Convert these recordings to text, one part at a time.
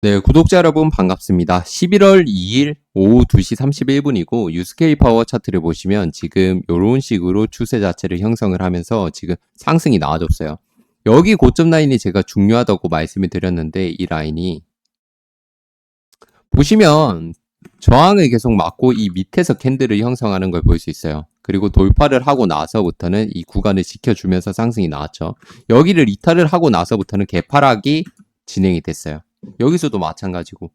네, 구독자 여러분 반갑습니다. 11월 2일 오후 2시 31분이고 유스케이 파워 차트를 보시면 지금 이런 식으로 추세 자체를 형성을 하면서 지금 상승이 나와줬어요. 여기 고점 라인이 제가 중요하다고 말씀을 드렸는데 이 라인이 보시면 저항을 계속 맞고 이 밑에서 캔들을 형성하는 걸 볼 수 있어요. 그리고 돌파를 하고 나서부터는 이 구간을 지켜주면서 상승이 나왔죠. 여기를 이탈을 하고 나서부터는 개파락이 진행이 됐어요. 여기서도 마찬가지고.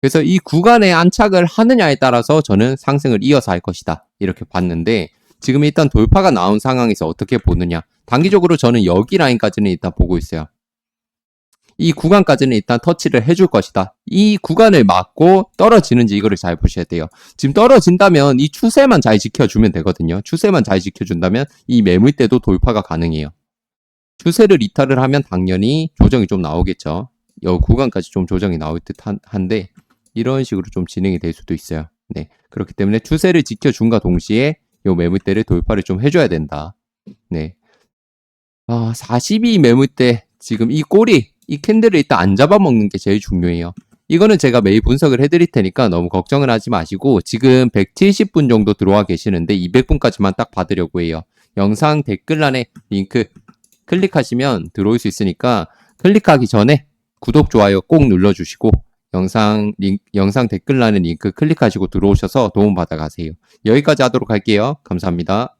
그래서 이 구간에 안착을 하느냐에 따라서 저는 상승을 이어서 할 것이다. 이렇게 봤는데, 지금 일단 돌파가 나온 상황에서 어떻게 보느냐. 단기적으로 저는 여기 라인까지는 일단 보고 있어요. 이 구간까지는 일단 터치를 해줄 것이다. 이 구간을 막고 떨어지는지 이거를 잘 보셔야 돼요. 지금 떨어진다면 이 추세만 잘 지켜주면 되거든요. 추세만 잘 지켜준다면 이 매물대도 돌파가 가능해요. 추세를 이탈을 하면 당연히 조정이 좀 나오겠죠. 여 구간까지 좀 조정이 나올 듯 한, 한데 이런 식으로 좀 진행이 될 수도 있어요. 네. 그렇기 때문에 추세를 지켜준과 동시에 요 매물대를 돌파를 좀 해줘야 된다. 네. 아, 42 매물대 지금 이 꼬리 이 캔들을 일단 안 잡아먹는 게 제일 중요해요. 이거는 제가 매일 분석을 해드릴 테니까 너무 걱정을 하지 마시고 지금 170분 정도 들어와 계시는데 200분까지만 딱 받으려고 해요. 영상 댓글란에 링크 클릭하시면 들어올 수 있으니까 클릭하기 전에 구독, 좋아요 꼭 눌러주시고 영상 링, 영상 댓글란에 링크 클릭하시고 들어오셔서 도움 받아 가세요. 여기까지 하도록 할게요. 감사합니다.